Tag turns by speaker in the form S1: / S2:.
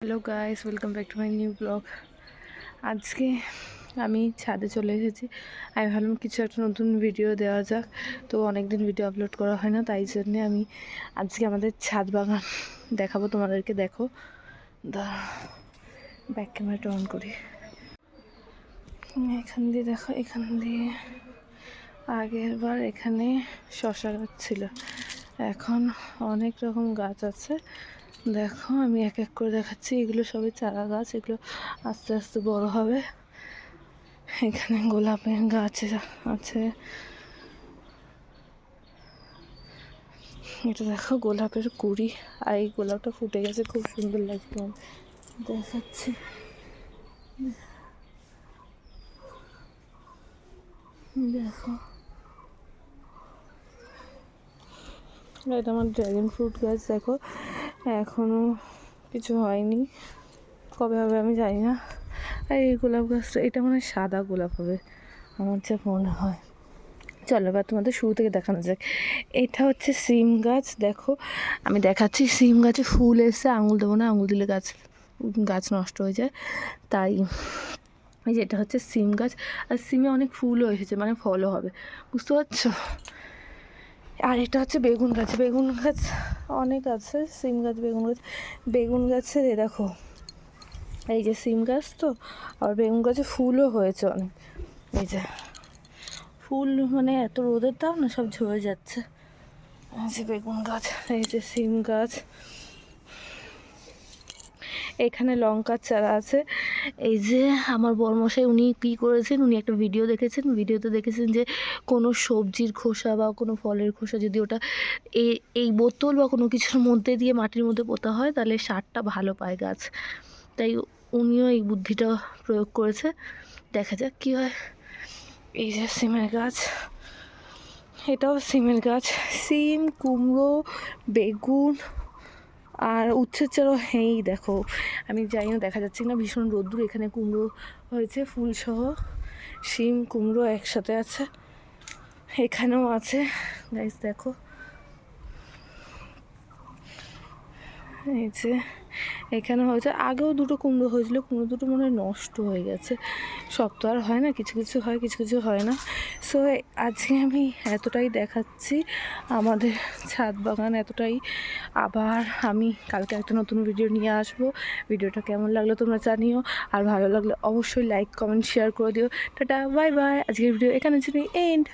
S1: Hello guys, welcome back to my new blog. আজকে আমি ছাদে চলে এসেছি। আমি ভাবলাম কিছু একটা নতুন ভিডিও দেওয়া যাক। তো অনেক দিন ভিডিও আপলোড করা হয় না, তাই জন্যে আমি আজকে আমাদের ছাদ বাগান দেখাবো, তোমাদেরকে দেখো। ব্যাক ক্যামেরাটা অন করি। এখান দিয়ে দেখো, এখান দিয়ে আগের বার এখানে শশা গাছ ছিল। এখন অনেক রকম গাছ আছে। দেখো, আমি এক এক করে দেখাচ্ছি। এগুলো সবই চারা গাছ, এগুলো আস্তে আস্তে বড় হবে। এখানে গোলাপের গাছ আছে। এটা দেখো, গোলাপের কুড়ি। আর এই গোলাপটা ফুটে গেছে, খুব সুন্দর লাগছে। দেখাচ্ছি। দেখো। এটা আমার ড্রাগন ফ্রুট গাছ, দেখো। এখনও কিছু হয়নি। কবে হবে আমি জানি না। আর এই গোলাপ গাছটা, এটা মনে সাদা গোলাপ হবে, আমার যা মনে হয়। চলো, এবার তোমাদের শুরু থেকে দেখানো যাক। এটা হচ্ছে সিম গাছ, দেখো। আমি দেখাচ্ছি, সিম গাছে ফুল এসে আঙুল দেবো না, আঙুল দিলে গাছ গাছ নষ্ট হয়ে যায়। তাই এই যে এটা হচ্ছে সিম গাছ, আর সিমে অনেক ফুলও এসেছে মানে ফলও হবে। বুঝতে পারছ? আর এটা হচ্ছে বেগুন গাছ। বেগুন গাছ অনেক আছে, সিম গাছ, বেগুন গাছ। বেগুন গাছের এ দেখো, এই যে সিম গাছ তো, আর বেগুন গাছে ফুলও হয়েছে অনেক। এই যে, ফুল মানে এত রোদের দাও না, সব ঝরে যাচ্ছে। এই যে বেগুন গাছ, এই যে সিম গাছ। এখানে লঙ্কার চারা আছে। এই যে আমার বরমশাই উনি কী করেছেন, উনি একটা ভিডিও দেখেছেন। ভিডিওতে দেখেছেন যে কোনো সবজির খোসা বা কোনো ফলের খোসা যদি ওটা এই এই বোতল বা কোনো কিছুর মধ্যে দিয়ে মাটির মধ্যে পোতা হয়, তাহলে সারটা ভালো পায় গাছ। তাই উনিও এই বুদ্ধিটা প্রয়োগ করেছে। দেখা যাক কী হয়। এই যে সিমের গাছ। এটাও সিমের গাছ। সিম, কুমড়ো, বেগুন আর উচ্ছের চারও হেই, দেখো, আমি যাই না, দেখা যাচ্ছে না ভীষণ রোদ্দুর, এখানে কুমড়ো হয়েছে, ফুলসহ, শিম, কুমড়ো একসাথে আছে, এখানেও আছে গাইস দেখো, এই যে এখানে হয়েছে। আগেও দুটো কুমড়ো হয়েছিল, কুমড়ো দুটো মনে হয় নষ্ট হয়ে গেছে। সব তো আর হয় না, কিছু কিছু হয়, কিছু কিছু হয় না। সো আজকে আমি এতটাই দেখাচ্ছি, আমাদের ছাদ বাগান এতটাই আবার আমি কালকে একটা নতুন ভিডিও নিয়ে আসব। ভিডিওটা কেমন লাগল তোমরা জানিও, আর ভালো লাগলে অবশ্যই লাইক কমেন্ট শেয়ার করে দিও। টাটা বাই বাই আজকের ভিডিও এখানে জন্য এন্ড